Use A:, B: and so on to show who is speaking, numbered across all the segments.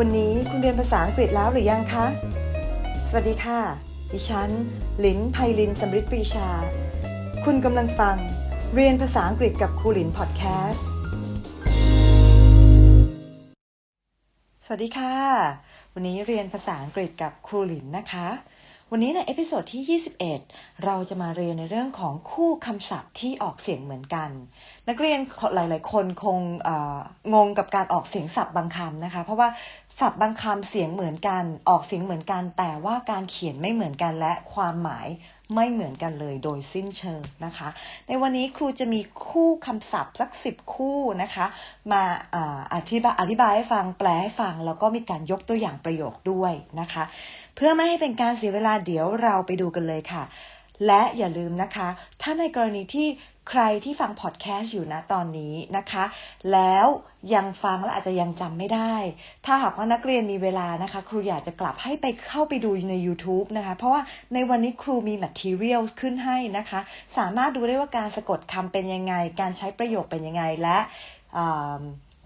A: วันนี้คุณเรียนภาษาอังกฤษแล้วหรือยังคะ สวัสดีค่ะ ดิฉัน ลินไพลินสมฤทธิ์ปรีชา คุณกำลังฟัง เรียนภาษาอังกฤษกับครูหลินพอดแคสต์ สวัสดีค่ะ วันนี้เรียนภาษาอังกฤษกับครูหลินนะคะ วันนี้ในเอพิโซดที่ 21 เราจะมาเรียนในเรื่องของคู่คำศัพท์ที่ออกเสียงเหมือนกัน นักเรียนหลาย ๆ คนคงงงกับการออกเสียงศัพท์บางคำนะคะ เพราะว่า ศัพท์บางคำเสียงเหมือนกัน ออกเสียงเหมือนกัน แต่ว่าการเขียนไม่เหมือนกันและความหมายไม่เหมือนกันเลยโดยสิ้นเชิงนะคะ ในวันนี้ครูจะมีคู่คำศัพท์สักสิบคู่นะคะ มาอธิบายอธิบายให้ฟังแปลให้ฟัง แล้วก็มีการยกตัวอย่างประโยคด้วยนะคะ เพื่อไม่ให้เป็นการเสียเวลาเดี๋ยวเราไปดูกันเลยค่ะ และอย่าลืมนะคะ ถ้าในกรณีที่ ใครที่ฟังพอดแคสต์อยู่นะตอนนี้นะคะ แล้วยังฟังและอาจจะยังจำไม่ได้ ถ้าหากว่านักเรียนมีเวลานะคะ ครูอยากจะกลับให้ไปเข้าไปดูใน YouTube นะคะ เพราะว่าในวันนี้ครูมี material ขึ้นให้นะคะ สามารถดูได้ว่าการสะกดคำเป็นยังไง การใช้ประโยคเป็นยังไง และ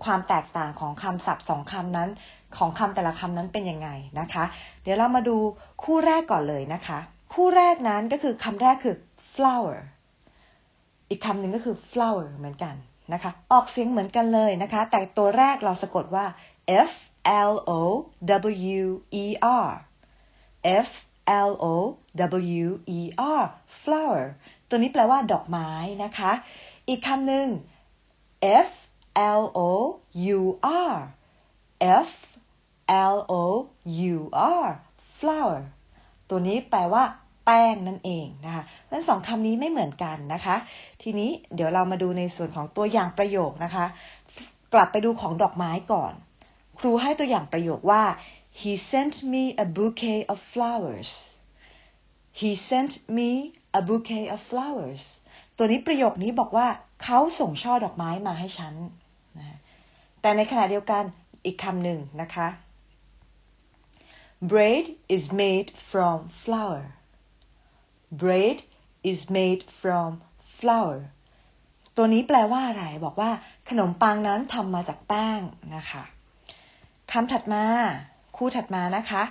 A: ความแตกต่างของคำศัพท์สองคำนั้น ของคำแต่ละคำนั้นเป็นยังไงนะคะ เดี๋ยวเรามาดูคู่แรกก่อนเลยนะคะ คู่แรกนั้นก็คือคำแรกคือ flower อีกคำหนึ่งก็คือ flower เหมือนกันนะคะ ออกเสียงเหมือนกันเลยนะคะ แต่ตัวแรกเราสะกดว่า f l o w e r f l o w e r flower ตัวนี้แปลว่าดอกไม้นะคะ อีกคำหนึ่ง f l o u r f l o u r flower ตัวนี้แปลว่า ป้งนั่นเองนะคะทั้งสองคำนี้ไม่เหมือนกันนะคะ ทีนี้เดี๋ยวเรามาดูในส่วนของตัวอย่างประโยคนะคะ กลับไปดูของดอกไม้ก่อน ครูให้ตัวอย่างประโยคว่า he sent me a bouquet of flowers he sent me a bouquet of flowers ตัวนี้ประโยคนี้บอกว่าเขาส่งช่อดอกไม้มาให้ฉันนะแต่ในขณะเดียวกันอีกคำหนึ่งนะคะ bread is made from flour bread is made from flour ตัวนี้แปลว่าอะไร บอกว่าขนมปังนั้นทำมาจากแป้งนะคะคำถัดมา คู่ถัดมานะคะ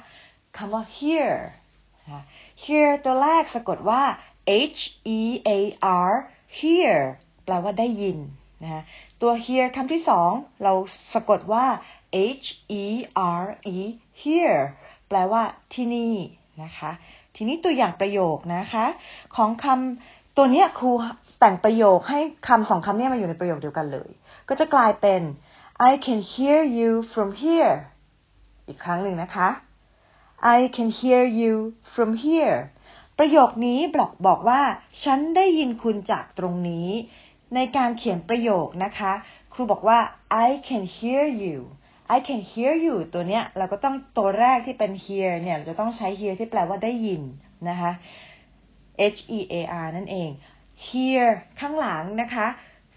A: คำว่า hear นะ hear ตัวแรกสะกดว่า h e a r hear แปลว่าได้ยินนะตัว hear คำที่สองเราสะกดว่า h e r e hear แปลว่าที่นี่นะคะ ทีนี้ตัวอย่างประโยคนะคะ ของคำตัวเนี้ยครูแต่งประโยคให้คำสองคำเนี้ยมาอยู่ในประโยคเดียวกันเลย ก็จะกลายเป็น I can hear you from here อีกครั้งหนึ่งนะคะ I can hear you from here ประโยคนี้บอกบอกว่า ฉันได้ยินคุณจากตรงนี้ ในการเขียนประโยคนะคะ ครูบอกว่า I can hear you I can hear you ตัวเนี้ยเราก็ต้องตัวแรกที่เป็น hear เนี่ยเราจะต้องใช้ hear ที่แปลว่าได้ยินนะคะ H E A R นั่นเอง hear ข้างหลังนะคะ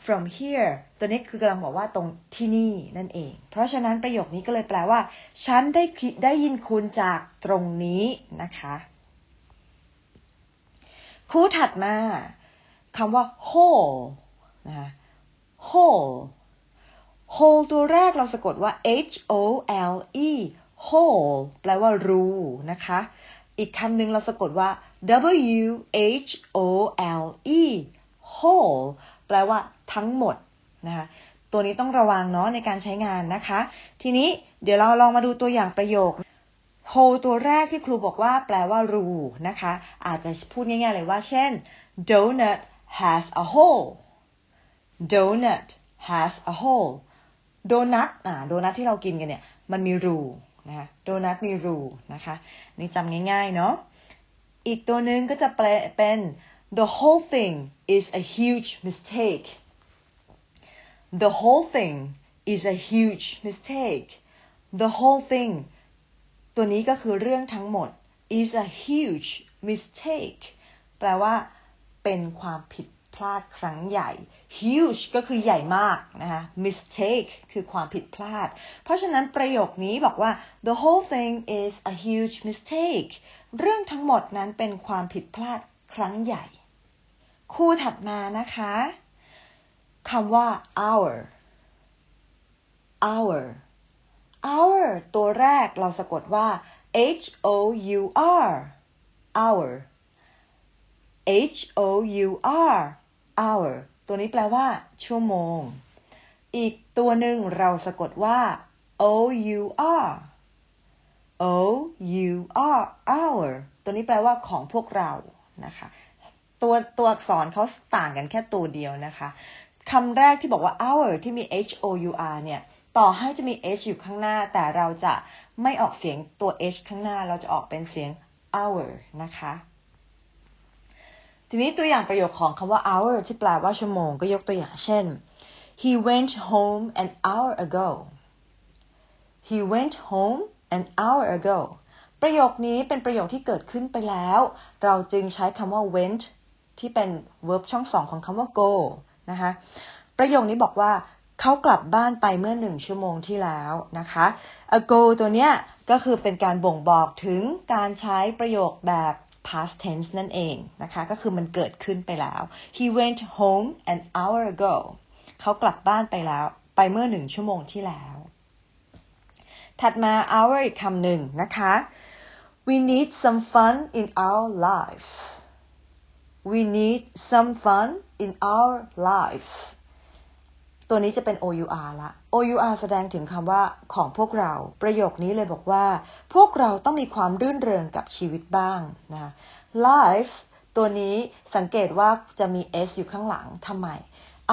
A: from here ตัวนี้คือกำลังบอกว่าตรงที่นี่นั่นเอง เพราะฉะนั้นประโยคนี้ก็เลยแปลว่า ฉันได้ได้ยินคุณจากตรงนี้นะคะ คู่ถัดมาคำว่า whole นะคะ whole hole ตัวแรกเราสะกดว่า h o l e hole แปลว่ารูนะคะ อีกคำหนึ่งเราสะกดว่า w h o l e whole แปลว่าทั้งหมดนะคะตัวนี้ต้องระวังเนาะในการใช้งานนะคะ ทีนี้เดี๋ยวเราลองมาดูตัวอย่างประโยค hole ตัวแรกที่ครูบอกว่าแปลว่ารูนะคะ อาจจะพูดง่ายๆเลยว่า เช่น donut has a hole donut has a hole โดนัทอ่าโดนัทที่เรากินกันเนี่ยมันมีรูนะคะโดนัทมีรูนะคะนี่จำง่ายๆเนาะอีกตัวหนึ่งก็จะแปลเป็น the whole thing is a huge mistake the whole thing is a huge mistake the whole thing ตัวนี้ก็คือเรื่องทั้งหมด is a huge mistake แปลว่าเป็นความผิดาดครั้งใหญ่ huge ก็คือใหญ่มากนะคะ mistake คือความผิดพลาด เพราะฉะนั้นประโยคนี้บอกว่า the whole thing is a huge mistake เรื่องทั้งหมดนั้นเป็นความผิดพลาดครั้งใหญ่ คู่ถัดมานะคะคำว่า our our our ตัวแรกเราสะกดว่า h o u r hour h o u r hour ตัวนี้แปลว่า ชั่วโมง อีกตัวหนึ่งเราสะกดว่า o u r o u r hour ตัวนี้แปลว่าของพวกเรานะคะตัวตัวอักษรเขาต่างกันแค่ตัวเดียวนะคะคำแรกที่บอกว่า hour ที่มี h o u r เนี่ย ต่อให้จะมี h อยู่ข้างหน้า แต่เราจะไม่ออกเสียงตัว h ข้างหน้า เราจะออกเป็นเสียง hour นะคะ ทีนี้ตัวอย่างประโยคของคำว่า hour ที่แปลว่าชั่วโมงก็ยกตัวอย่างเช่น he went home an hour ago he went home an hour ago ประโยคนี้เป็นประโยคที่เกิดขึ้นไปแล้ว เราจึงใช้คำว่า went ที่เป็น verb ช่องสองของคำว่า go นะคะ ประโยคนี้บอกว่าเขากลับบ้านไปเมื่อหนึ่งชั่วโมงที่แล้วนะคะ ago ตัวเนี้ยก็คือเป็นการบ่งบอกถึงการใช้ประโยคแบบ past tense นั่นเองนะคะ ก็คือมันเกิดขึ้นไปแล้ว he went home an hour ago เขากลับบ้านไปแล้ว ไปเมื่อหนึ่งชั่วโมงที่แล้ว ถัดมา hour อีกคำหนึ่งนะคะ we need some fun in our lives we need some fun in our lives ตัวนี้จะเป็น our ละ our แสดงถึงคำว่าของพวกเรา ประโยคนี้เลยบอกว่า พวกเราต้องมีความรื่นเริงกับชีวิตบ้างนะ life ตัวนี้สังเกตว่าจะมี s อยู่ข้างหลังทำไม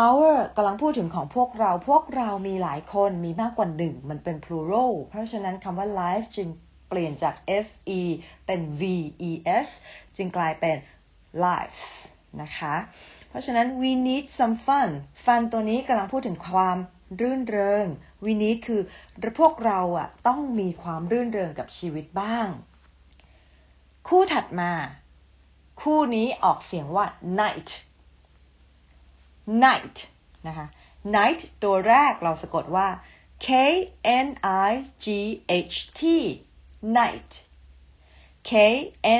A: our กำลังพูดถึงของพวกเรา พวกเรามีหลายคนมีมากกว่าหนึ่ง มันเป็น plural เพราะฉะนั้นคำว่า life จึงเปลี่ยนจาก fe เป็น ves จึงกลายเป็น lives นะคะ เพราะฉะนั้น we need some fun fun ตัวนี้กำลังพูดถึงความรื่นเริง we need คือพวกเราอะต้องมีความรื่นเริงกับชีวิตบ้าง คู่ถัดมา คู่นี้ออกเสียงว่า night night นะคะ night ตัวแรกเราสะกดว่า k n i g h t night k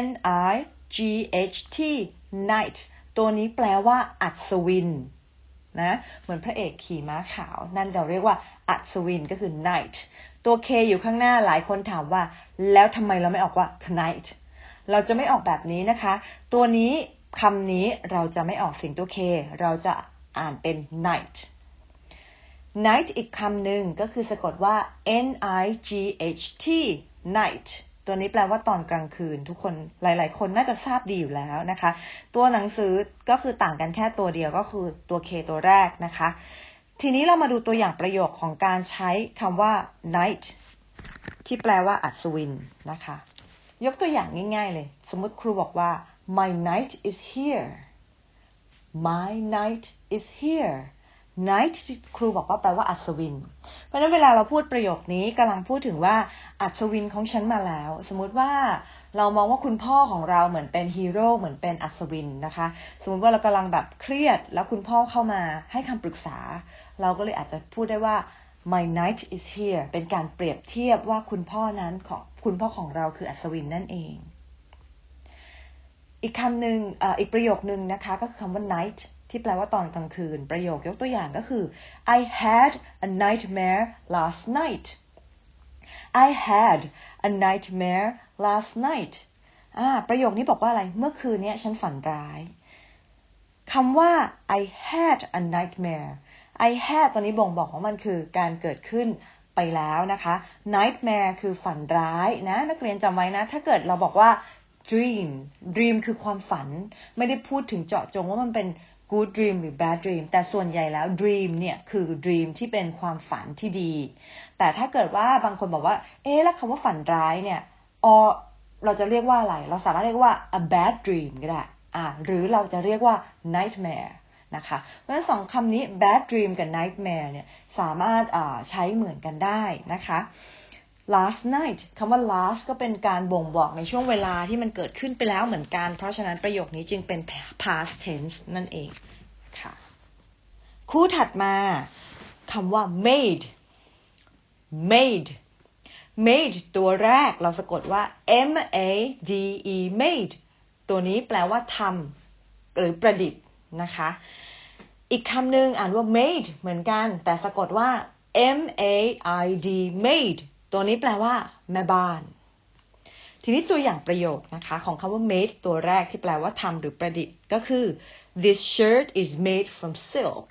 A: n i g h t night ตัวนี้แปลว่า อัศวิน นะ เหมือนพระเอกขี่ม้าขาว นั่นเราเรียกว่า อัศวินก็คือ night ตัว k อยู่ข้างหน้าหลายคนถามว่า แล้วทำไมเราไม่ออกว่า knight เราจะไม่ออกแบบนี้นะคะ ตัวนี้คำนี้เราจะไม่ออกเสียงตัว k เราจะอ่านเป็น night night อีกคำหนึ่งก็คือสะกดว่า n i g h t night ตัวนี้แปลว่าตอนกลางคืน ทุกคนหลาย ๆ คนน่าจะทราบดีอยู่แล้วนะคะ ตัวหนังสือก็คือต่างกันแค่ตัวเดียวก็คือตัว K ตัวแรกนะคะ ทีนี้เรามาดูตัวอย่างประโยคของการใช้คำว่า night ที่แปลว่าอัศวินนะคะ ยกตัวอย่างง่าย ๆ เลย สมมติครูบอกว่า my night is here my night is here night ครูบอกว่าแปลว่าอัศวิน เพราะฉะนั้นเวลาเราพูดประโยคนี้กำลังพูดถึงว่าอัศวินของฉันมาแล้ว สมมุติว่าเรามองว่าคุณพ่อของเราเหมือนเป็นฮีโร่เหมือนเป็นอัศวินนะคะ สมมติว่าเรากำลังแบบเครียด แล้วคุณพ่อเข้ามาให้คำปรึกษา เราก็เลยอาจจะพูดได้ว่า my knight is here เป็นการเปรียบเทียบว่าคุณพ่อนั้นของคุณพ่อของเราคืออัศวินนั่นเองอีกคำหนึ่งออีกประโยคนึงนะคะ ก็คือคำว่า night ที่แปลว่าตอนกลางคืน ประโยคยกตัวอย่างก็คือ I had a nightmare last night I had a nightmare last night อ่าประโยคนี้บอกว่าอะไร เมื่อคืนนี้ฉันฝันร้ายคำว่า I had a nightmare I had ตอนนี้บ่งบอกว่ามันคือการเกิดขึ้นไปแล้วนะคะ nightmare คือฝันร้ายนะ นักเรียนจำไว้นะ ถ้าเกิดเราบอกว่า dream dream คือความฝัน ไม่ได้พูดถึงเจาะจงว่ามันเป็น good dream หรือ bad dream แต่ส่วนใหญ่แล้ว dream เนี่ยคือ dream ที่เป็นความฝันที่ดี แต่ถ้าเกิดว่าบางคนบอกว่า เอ๊ะแล้วคำว่าฝันร้ายเนี่ยอเราจะเรียกว่าอะไร เราสามารถเรียกว่า a bad dream ก็ได้อ่าหรือเราจะเรียกว่า nightmare นะคะ เพราะฉะนั้นสองคำนี้ bad dream กับ nightmare เนี่ยสามารถใช้เหมือนกันได้นะคะ last night คำว่า last ก็เป็นการบ่งบอกในช่วงเวลาที่มันเกิดขึ้นไปแล้วเหมือนกัน เพราะฉะนั้นประโยคนี้จึงเป็น past tense นั่นเองค่ะ คู่ถัดมาคำว่า made made made ตัวแรกเราสะกดว่า m a d e made ตัวนี้แปลว่าทำหรือประดิษฐ์นะคะ อีกคำหนึ่งอ่านว่า made เหมือนกัน แต่สะกดว่า m a i d made ตัวนี้แปลว่า แม่บ้าน ทีนี้ตัวอย่างประโยคนะคะ ของคำว่า made ตัวแรกที่แปลว่าทำหรือประดิษฐ์ก็คือ this shirt is made from silk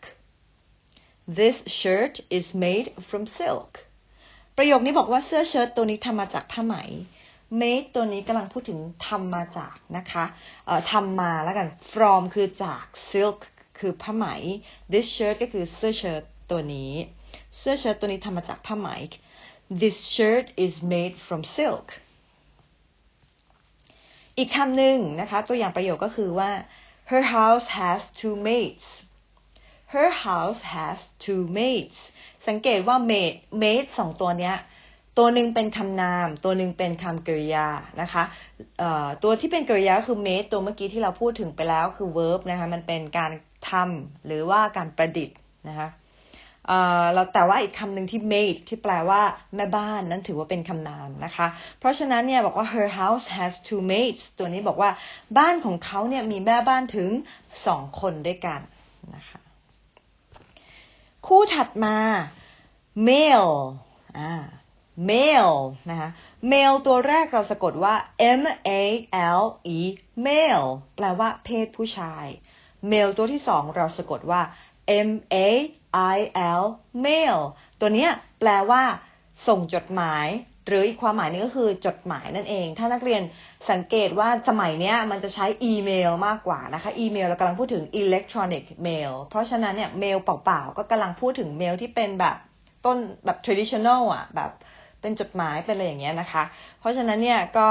A: this shirt is made from silk ประโยคนี้บอกว่าเสื้อเชิ้ตตัวนี้ทำมาจากผ้าไหม made ตัวนี้กำลังพูดถึงทำมาจากนะคะทำมาแล้วกัน from คือจาก silk คือผ้าไหม this shirt ก็คือเสื้อเชิ้ตตัวนี้ เสื้อเชิ้ตตัวนี้ทำมาจากผ้าไหม this shirt is made from silk อีกคำหนึ่งนะคะ ตัวอย่างประโยคก็คือว่า her house has two maids her house has two maids สังเกตว่า maid maid สองตัวเนี้ย ตัวหนึ่งเป็นคำนาม ตัวหนึ่งเป็นคำกริยา นะคะตัวที่เป็นกริยาคือ made ตัวเมื่อกี้ที่เราพูดถึงไปแล้วคือ verb นะคะ มันเป็นการทำหรือว่าการประดิษฐ์นะคะ เราแต่ว่าอีกคำหนึ่งที่ maid ที่แปลว่าแม่บ้านนั้นถือว่าเป็นคำนามนะคะ เพราะฉะนั้นเนี่ยบอกว่า her house has two maids ตัวนี้บอกว่าบ้านของเขาเนี่ยมีแม่บ้านถึงสองคนด้วยกันนะคะคู่ถัดมา male อ่า male นะคะ male ตัวแรกเราสะกดว่า m a l e male แปลว่าเพศผู้ชาย male ตัวที่สองเราสะกดว่า m a i l mail ตัวนี้แปลว่า ส่งจดหมาย หรืออีกความหมายนึงก็คือจดหมายนั่นเอง ถ้านักเรียนสังเกตว่าสมัยนี้มันจะใช้อีเมลมากกว่านะคะ อีเมลเรากำลังพูดถึง electronic mail เพราะฉะนั้นเนี่ยเมลเปล่าๆ ก็กำลังพูดถึงเมลที่เป็นแบบต้นแบบ traditional อะแบบเป็นจดหมายเป็นอะไรอย่างเงี้ยนะคะ เพราะฉะนั้นเนี่ยก็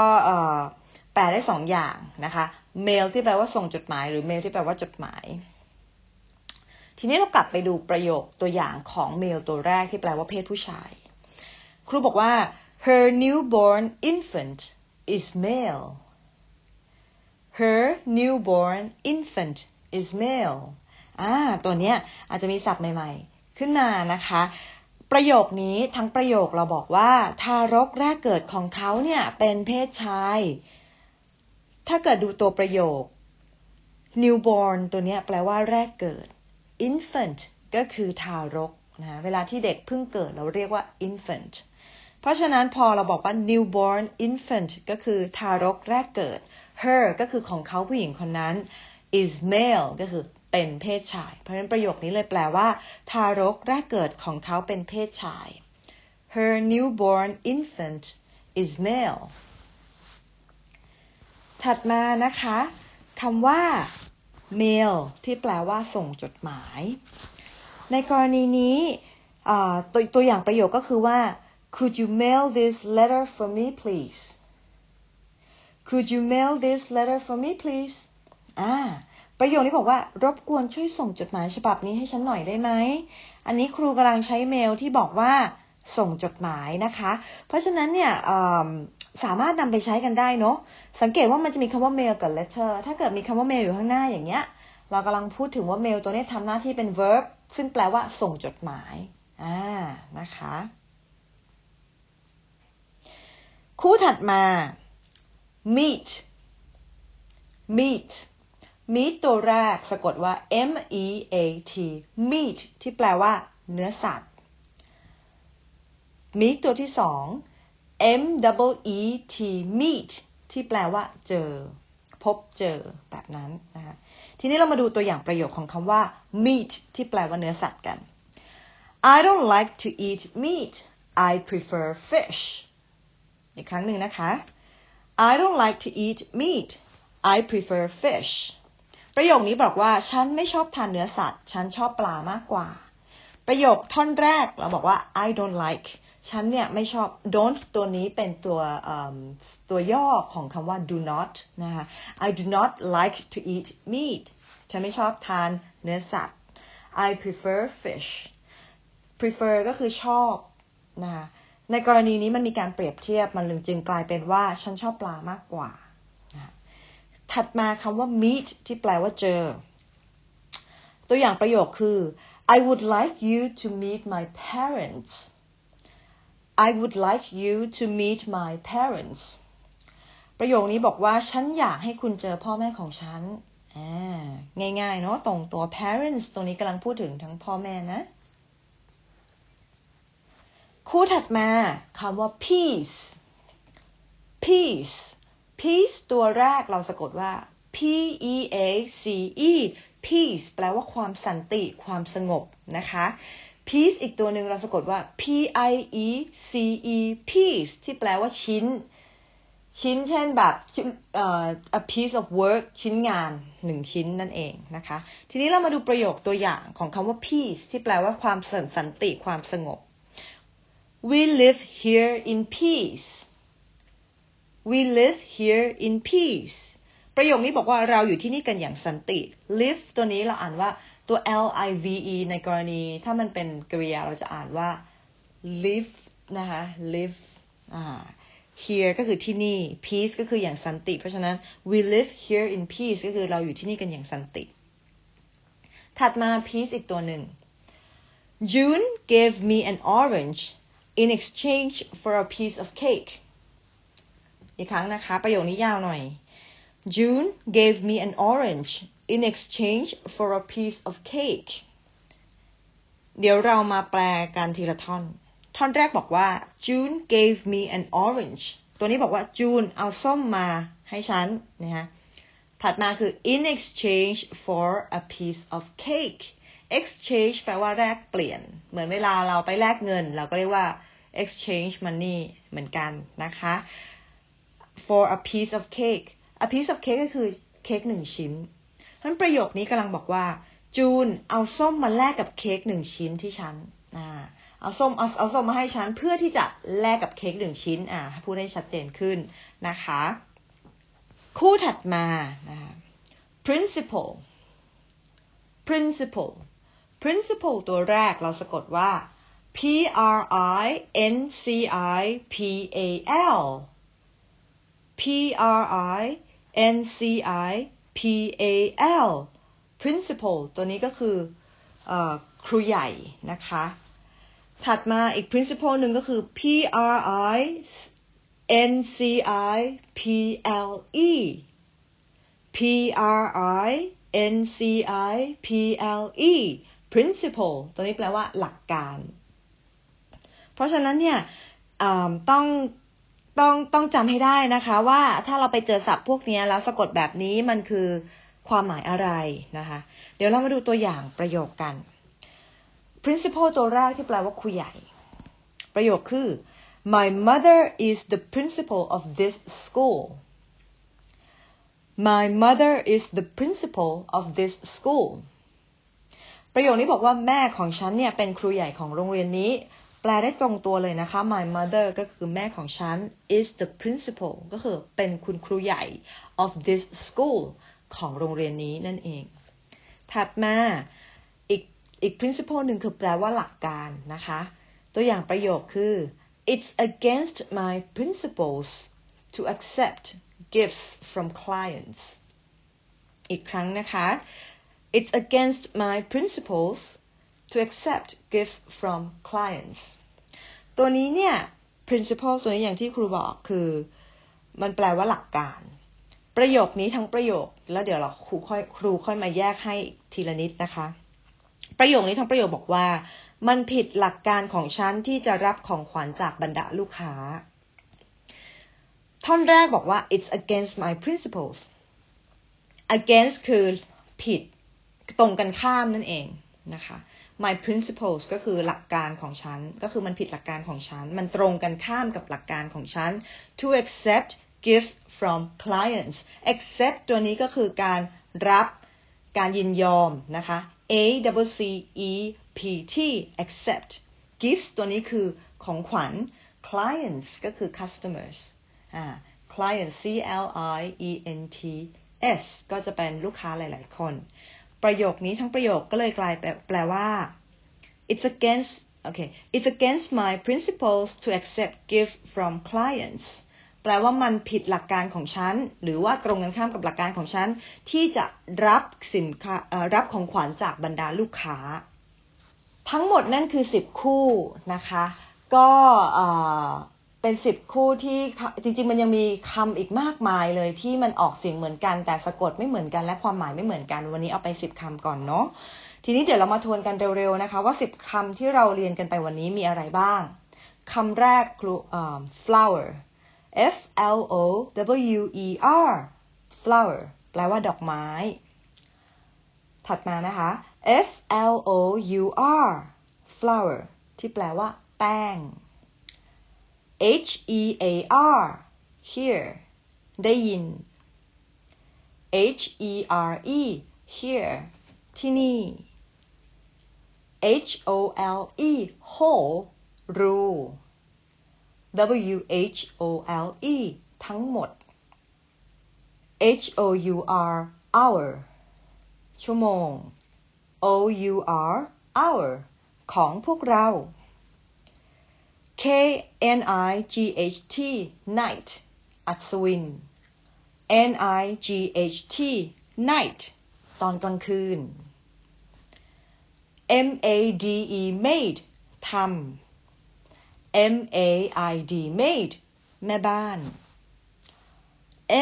A: แปลได้สองอย่างนะคะ เมลที่แปลว่าส่งจดหมาย หรือเมลที่แปลว่าจดหมาย ทีนี้เรากลับไปดูประโยคตัวอย่างของเมลตัวแรกที่แปลว่าเพศผู้ชาย ครูบอกว่า her newborn infant is male her newborn infant is male อ่า ตัวเนี้ยอาจจะมีศัพท์ใหม่ ๆ ขึ้นมานะคะ ประโยคนี้ทั้งประโยคเราบอกว่า ทารกแรกเกิดของเขาเนี่ยเป็นเพศชาย ถ้าเกิดดูตัวประโยค newborn ตัวเนี้ยแปลว่าแรกเกิด infant ก็คือทารกนะเวลาที่เด็กเพิ่งเกิดเราเรียกว่า infant เพราะฉะนั้นพอเราบอกว่า newborn infant ก็คือทารกแรกเกิด her ก็คือของเขาผู้หญิงคนนั้น is male ก็คือเป็นเพศชาย เพราะฉะนั้นประโยคนี้เลยแปลว่า ทารกแรกเกิดของเขาเป็นเพศชาย her newborn infant is male ถัดมานะคะคำว่า mail ที่แปลว่าส่งจดหมาย ในกรณีนี้ตัวตัวอย่างประโยคก็คือว่า could you mail this letter for me please could you mail this letter for me please อ่าประโยคนี้บอกว่ารบกวนช่วยส่งจดหมายฉบับนี้ให้ฉันหน่อยได้ไหม อันนี้ครูกำลังใช้เมลที่บอกว่าส่งจดหมายนะคะ เพราะฉะนั้นเนี่ย สามารถนำไปใช้กันได้เนาะสังเกตว่ามันจะมีคำว่า mail กับ letter ถ้าเกิดมีคำว่า mail อยู่ข้างหน้าอย่างเงี้ย เรากำลังพูดถึงว่า mail ตัวนี้ทำหน้าที่เป็น verb ซึ่งแปลว่าส่งจดหมายอ่านะคะ คู่ถัดมา meat meat meat ตัวแรกสะกดว่า m e a t meat ที่แปลว่า เนื้อสัตว์ meat ตัวที่สอง m double e t meet ที่แปลว่าเจอ พบเจอแบบนั้นนะคะทีนี้เรามาดูตัวอย่างประโยคของคำว่า meat ที่แปลว่าเนื้อสัตว์กัน I don't like to eat meat I prefer fish อีกครั้งหนึ่งนะคะ I don't like to eat meat I prefer fish ประโยคนี้บอกว่า ฉันไม่ชอบทานเนื้อสัตว์ ฉันชอบปลามากกว่า ประโยคท่อนแรกเราบอกว่า I don't like ฉันเนี่ยไม่ชอบ don't ตัวนี้เป็นตัวตัวย่อของคำว่า do not นะคะ I do not like to eat meat ฉันไม่ชอบทานเนื้อสัตว์ I prefer fish prefer ก็คือชอบนะคะในกรณีนี้มันมีการเปรียบเทียบมันจึงกลายเป็นว่าฉันชอบปลามากกว่า ถัดมาคำว่า meet ที่แปลว่าเจอ ตัวอย่างประโยคคือ I would like you to meet my parents I would like you to meet my parents ประโยคนี้บอกว่าฉันอยากให้คุณเจอพ่อแม่ของฉันง่ายๆ เนาะตรงตัว parents ตรงนี้กำลังพูดถึงทั้งพ่อแม่นะ คู่ถัดมาคำว่า peace peace peace ตัวแรกเราสะกดว่า p e a c e peace แปลว่าความสันติ ความสงบนะคะ peace อีกตัวหนึ่งเราสะกดว่า p i e c e peace ที่แปลว่าชิ้น ชิ้นเช่นแบบ a piece of work ชิ้นงานหนึ่งชิ้นนั่นเองนะคะ ทีนี้เรามาดูประโยคตัวอย่างของคำว่า peace ที่แปลว่าความสันติความสงบ we live here in peace we live here in peace ประโยคนี้บอกว่าเราอยู่ที่นี่กันอย่างสันติ live ตัวนี้เราอ่านว่า ตัว l i v e ในกรณีถ้ามันเป็นกริยาเราจะอ่านว่า live นะคะ live อ่า here ก็คือที่นี่ peace ก็คืออย่างสันติ เพราะฉะนั้น we live here in peace ก็คือเราอยู่ที่นี่กันอย่างสันติ ถัดมา peace อีกตัวหนึ่ง June gave me an orange in exchange for a piece of cake อีกครั้งนะคะ ประโยคนี้ยาวหน่อย June gave me an orange in exchange for a piece of cake เดี๋ยวเรามาแปลกันทีละท่อน ท่อนแรกบอกว่า June gave me an orange ตัวนี้บอกว่า June เอาส้มมาให้ฉันนะคะถัดมาคือ in exchange for a piece of cake exchange แปลว่าแลกเปลี่ยน เหมือนเวลาเราไปแลกเงิน เราก็เรียกว่า exchange money เหมือนกันนะคะ for a piece of cake a piece of cake ก็คือเค้กหนึ่งชิ้น เพราะประโยคนี้กำลังบอกว่า จูนเอาส้มมาแลกกับเค้กหนึ่งชิ้นที่ฉันอ่าเอาส้มเอาเอาส้มมาให้ฉันเพื่อที่จะแลกกับเค้กหนึ่งชิ้น อ่าพูดให้ชัดเจนขึ้นนะคะ คู่ถัดมานะคะ principle principle principle ตัวแรกเราสะกดว่า p r i n c i p a l p r i n c i p a l principal ตัวนี้ก็คืออครูใหญ่นะคะ ถัดมาอีก principal หนึ่งก็คือ p r i n c i p l e p r i n c i p l e principle ตัวนี้แปลว่าหลักการ เพราะฉะนั้นเนี่ยต้อง ต้องต้องจำให้ได้นะคะ ว่าถ้าเราไปเจอศัพท์พวกนี้แล้วสะกดแบบนี้มันคือความหมายอะไรนะคะ เดี๋ยวเรามาดูตัวอย่างประโยคกัน principal ตัวแรกที่แปลว่าครูใหญ่ ประโยคคือ my mother is the principal of this school my mother is the principal of this school ประโยคนี้บอกว่าแม่ของฉันเนี่ยเป็นครูใหญ่ของโรงเรียนนี้ แปลได้ตรงตัวเลยนะคะ my mother ก็คือแม่ของฉัน is the principal ก็คือเป็นคุณครูใหญ่ of this school ของโรงเรียนนี้นั่นเอง ถัดมาอีกอีก principle หนึ่งคือแปลว่าหลักการนะคะ ตัวอย่างประโยคคือ it's against my principles to accept gifts from clients อีกครั้งนะคะ it's against my principles to accept gifts from clients ตัวนี้เนี่ย principle ตัวนี้อย่างที่ครูบอกคือ มันแปลว่าหลักการ ประโยคนี้ทั้งประโยค แล้วเดี๋ยวเราครูค่อยครูค่อยมาแยกให้ทีละนิดนะคะ ประโยคนี้ทั้งประโยคบอกว่า มันผิดหลักการของฉันที่จะรับของขวัญจากบรรดาลูกค้า ท่อนแรกบอกว่า it's against my principles against คือผิดตรงกันข้ามนั่นเองนะคะ my principles ก็คือหลักการของฉัน ก็คือมันผิดหลักการของฉัน มันตรงกันข้ามกับหลักการของฉัน to accept gifts from clients accept ตัวนี้ก็คือการรับการยินยอมนะคะ a w c e p t accept gifts ตัวนี้คือของขวัญ clients ก็คือ customers อ่า client c l i e n t s ก็จะเป็นลูกค้าหลาย ๆ คน ประโยคนี้ทั้งประโยคก็เลยกลายแปลว่า it's against okay it's against my principles to accept gift from clients แปลว่ามันผิดหลักการของฉัน หรือว่าตรงกันข้ามกับหลักการของฉัน ที่จะรับสินค้ารับของขวัญจากบรรดาลูกค้า ทั้งหมดนั่นคือสิบคู่นะคะ ก็ เป็นสิบคู่ที่จริง ๆ มันยังมีคำอีกมากมายเลยที่มันออกเสียงเหมือนกัน แต่สะกดไม่เหมือนกันและความหมายไม่เหมือนกัน วันนี้เอาไปสิบคำก่อนเนาะทีนี้เดี๋ยวเรามาทวนกันเร็วๆนะคะ ว่าสิบคำที่เราเรียนกันไปวันนี้มีอะไรบ้างคำแรกครูอ่า flower F L O W E R flower แปลว่าดอกไม้ ถัดมานะคะ F L O U R flower ที่แปลว่า แป้ง H E A R hear ได้ยิน H E R E hear ที่นี่ H O L E whole รู W H O L E ทั้งหมด H O U R hour ชั่วโมง O U R hour ของพวกเรา K N I G H T night อัศวิน N I G H T night ตอนกลางคืน M A D E made ทำ M A I D made แม่บ้าน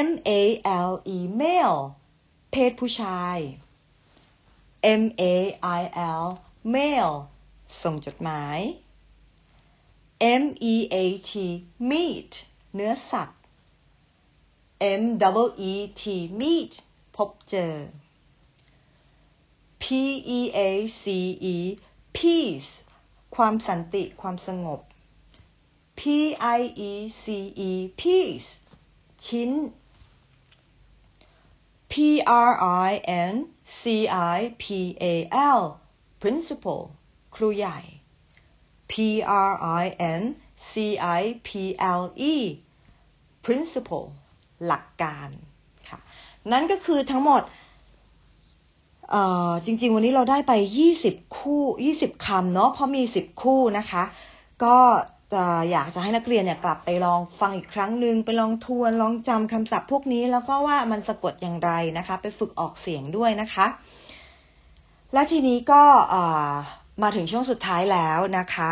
A: M A L E male เพศผู้ชาย M A I L mail ส่งจดหมาย M E A T meet เนื้อสัตว์ M double E T meet พบเจอ P E A C E peace ความสันติ ความสงบ P I E C E peace ชิ้น P R I N C I P A L principal ครูใหญ่ P R I N C I P L E principle หลักการค่ะ นั่นก็คือทั้งหมดเอ่อจริง ๆ วันนี้เราได้ไป20คู่20คำเนาะเพราะมี10คู่นะคะ ก็อยากจะให้นักเรียนเนี่ยกลับไปลองฟังอีกครั้งหนึ่งไปลองทวนลองจำคำศัพท์พวกนี้ แล้วก็ว่ามันสะกดอย่างไรนะคะ ไปฝึกออกเสียงด้วยนะคะ และทีนี้ก็ มาถึงช่วงสุดท้ายแล้วนะคะ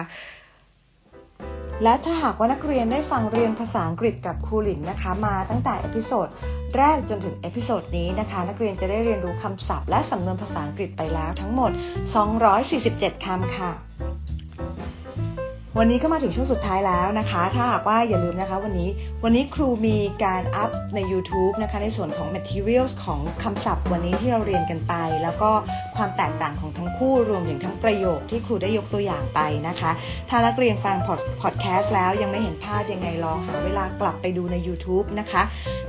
A: และถ้าหากว่านักเรียนได้ฟังเรียนภาษาอังกฤษกับครูหลินนะคะ มาตั้งแต่เอพิโซดแรกจนถึงเอพิโซดนี้นะคะ นักเรียนจะได้เรียนรู้คำศัพท์และสำนวนภาษาอังกฤษไปแล้วทั้งหมด 247คำค่ะ วันนี้ก็มาถึงช่วงสุดท้ายแล้วนะคะ ถ้าหากว่าอย่าลืมนะคะวันนี้วันนี้ครูมีการอัพใน YouTube นะคะในส่วนของ materials ของคำศัพท์วันนี้ที่เราเรียนกันไป แล้วก็ความแตกต่างของทั้งคู่รวมถึงทั้งประโยคที่ครูได้ยกตัวอย่างไปนะคะ ถ้านักเรียนฟังพอดแคสต์แล้วยังไม่เห็นภาพยังไงลองหาเวลากลับไปดูใน YouTube นะคะ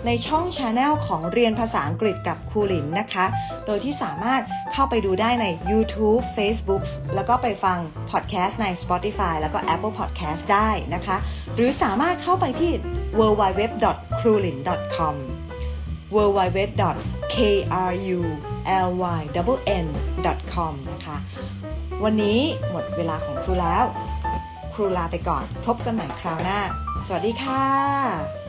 A: ในช่อง Channel ของเรียนภาษาอังกฤษกับครูหลินนะคะ โดยที่สามารถเข้าไปดูได้ใน YouTube Facebook แล้วก็ไปฟังพอดแคสต์ใน Spotify แล้วก็ Apple Podcast ได้นะคะ หรือสามารถเข้าไปที่ www.krulin.com www.krulyn.com นะคะ วันนี้หมดเวลาของครูแล้ว ครูลาไปก่อน พบกันใหม่คราวหน้า สวัสดีค่ะ